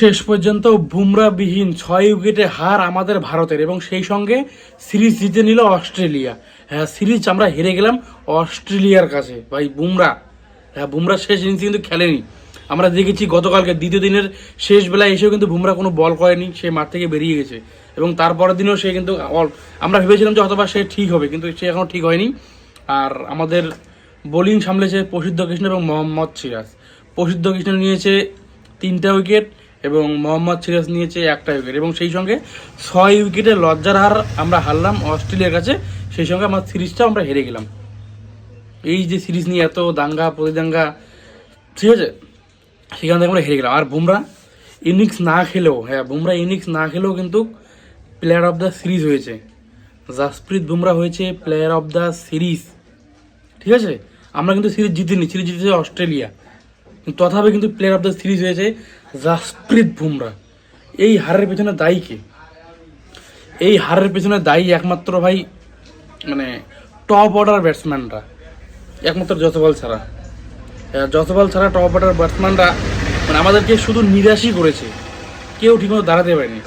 শেষ পর্যন্ত বুমরাবিহীন ছয় উইকেটে হার আমাদের ভারতের এবং সেই সঙ্গে সিরিজ জিতে নিল অস্ট্রেলিয়া। হ্যাঁ সিরিজ আমরা হেরে গেলাম অস্ট্রেলিয়ার কাছে। ভাই, বুমরা। হ্যাঁ বুমরা শেষ ইনিংস কিন্তু খেলেনি। আমরা দেখেছি গতকালকে দ্বিতীয় দিনের শেষ বেলায় এসেও কিন্তু বুমরা কোনো বল করেনি, সে মাঠ থেকে বেরিয়ে গেছে। এবং তারপরের দিনেও সে কিন্তু আমরা ভেবেছিলাম যে হয়তোবা সে ঠিক হবে, কিন্তু সে এখনও ঠিক হয়নি। আর আমাদের বোলিং সামলেছে প্রসিদ্ধ কৃষ্ণ এবং মোহাম্মদ সিরাজ। প্রসিদ্ধ কৃষ্ণ নিয়েছে তিনটা উইকেট এবং মোহাম্মদ সিরাজ নিয়েছে একটা উইকেট এবং সেই সঙ্গে ছয় উইকেটে লজ্জার হার আমরা হারলাম অস্ট্রেলিয়ার কাছে, সেই সঙ্গে আমার সিরিজটাও আমরা হেরে গেলাম। এই যে সিরিজ নিয়ে এত দাঙ্গা, প্রতিদাঙ্গা, ঠিক আছে? সেখান থেকে আমরা হেরে গেলাম। আর বুমরা ইনিংস না খেলেও হ্যাঁ বুমরা ইনিংস না খেলেও কিন্তু প্লেয়ার অফ দ্য সিরিজ হয়েছে। জাসপ্রীত বুমরা হয়েছে প্লেয়ার অফ দ্য সিরিজ ঠিক আছে? আমরা কিন্তু সিরিজ জিতিনি, সিরিজ জিতেছে অস্ট্রেলিয়া। তথাপি কিন্তু প্লেয়ার অফ দ্য সিরিজ হয়েছে। জাসপ্রীত বুমরা। এই হারের পেছনে দায়ী কে? এই হারের পেছনে দায়ী একমাত্র ভাই মানে টপ অর্ডার ব্যাটসম্যানরা একমাত্র যতবল ছাড়া। যতবল ছাড়া টপ অর্ডার ব্যাটসম্যানরা মানে আমাদেরকে শুধু নিরাশই করেছে। কেউ ঠিকমতো দাঁড়াতে পারেনি।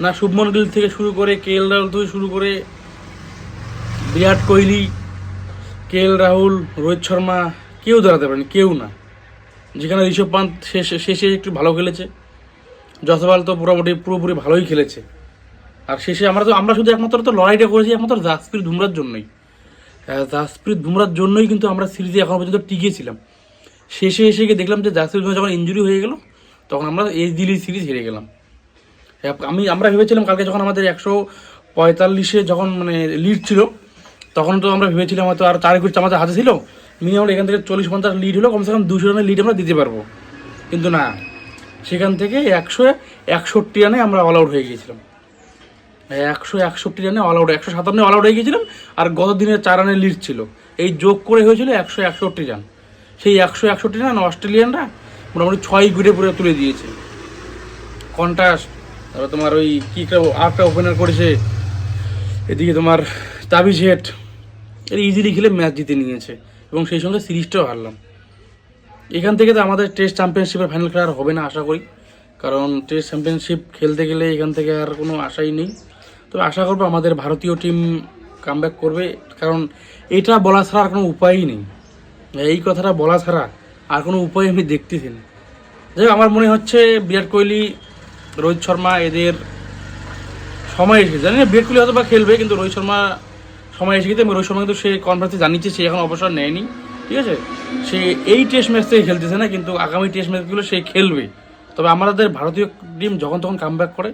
না, শুভমন গিল থেকে শুরু করে কে এল রাহুল থেকে শুরু করে বিরাট কোহলি, কে এল রাহুল, রোহিত শর্মা, কেউ দাঁড়াতে পারেনি, কেউ না। যেখানে ঋষভ পান্ত শেষে শেষে একটু ভালো খেলেছে। যশপাল তো মোটামুটি পুরোপুরি ভালোই খেলেছে। আর শেষে আমরা তো আমরা শুধু একমাত্র তো লড়াইটা করেছি একমাত্র জাসপ্রীত বুমরার জন্যই। জাসপ্রীত বুমরার জন্যই কিন্তু আমরা সিরিজে এখন পর্যন্ত টিকেছিলাম। শেষে এসে গিয়ে দেখলাম যে জাসপ্রীত বুমরা যখন ইঞ্জুরি হয়ে গেল তখন আমরা এই দিল্লি সিরিজ হেরে গেলাম। হ্যাঁ, আমি আমরা ভেবেছিলাম কালকে যখন আমাদের একশো পঁয়তাল্লিশে যখন মানে লিড ছিল তখন তো আমরা ভেবেছিলাম হয়তো আর চার উইকেট আমাদের হাতে ছিল মিনিমাম এখান থেকে চল্লিশ পঞ্চাশ লিড হলো কমসে কম দুশো রানের লিড আমরা দিতে পারব। কিন্তু না, সেখান থেকে একশো একষট্টি রানে আমরা অল আউট হয়ে গিয়েছিলাম। একশো একষট্টি রানে অল আউট একশো সাতান্ন অল আউট হয়ে গিয়েছিলাম, আর গত দিনের চার রানের লিড ছিল। এই যোগ করে হয়েছিল একশো একষট্টি রান। সেই একশো একষট্টি রান অস্ট্রেলিয়ানরা মোটামুটি ছয় উইকেটে পুরো তুলে দিয়েছে। কন্টাস্ট তারপর তোমার ওই কি আটটা ওপেনার করেছে, এদিকে তোমার তাবিজ হেট ইজিলি খেলে ম্যাচ জিতে নিয়েছে। এবং সেই সঙ্গে সিরিজটাও হারলাম। এখান থেকে তো আমাদের টেস্ট চ্যাম্পিয়নশিপের ফাইনাল খেলা আর হবে না, আশা করি। কারণ টেস্ট চ্যাম্পিয়নশিপ খেলতে গেলে এখান থেকে আর কোনো আশাই নেই। তবে আশা করব আমাদের ভারতীয় টিম কামব্যাক করবে। কারণ এটা বলা ছাড়া আর কোনো উপায়ই নেই। এই কথাটা বলা ছাড়া আর কোনো উপায় আমি দেখতেছি না। যাই আমার মনে হচ্ছে বিরাট কোহলি, রোহিত শর্মা এদের সময় এসে গেছে জানি না, বিরাট কোহলি হয়তো বা খেলবে, কিন্তু রোহিত শর্মা সময় এসে গেছে রোহিত শর্মা কিন্তু সে কনফারেন্সে জানিয়েছে, সে এখন অবসর নেয়নি, ঠিক আছে? সে এই টেস্ট ম্যাচ থেকে খেলতেছে না, কিন্তু আগামী টেস্ট ম্যাচগুলো সে খেলবে। তবে আমাদের ভারতীয় টিম যখন তখন কাম করে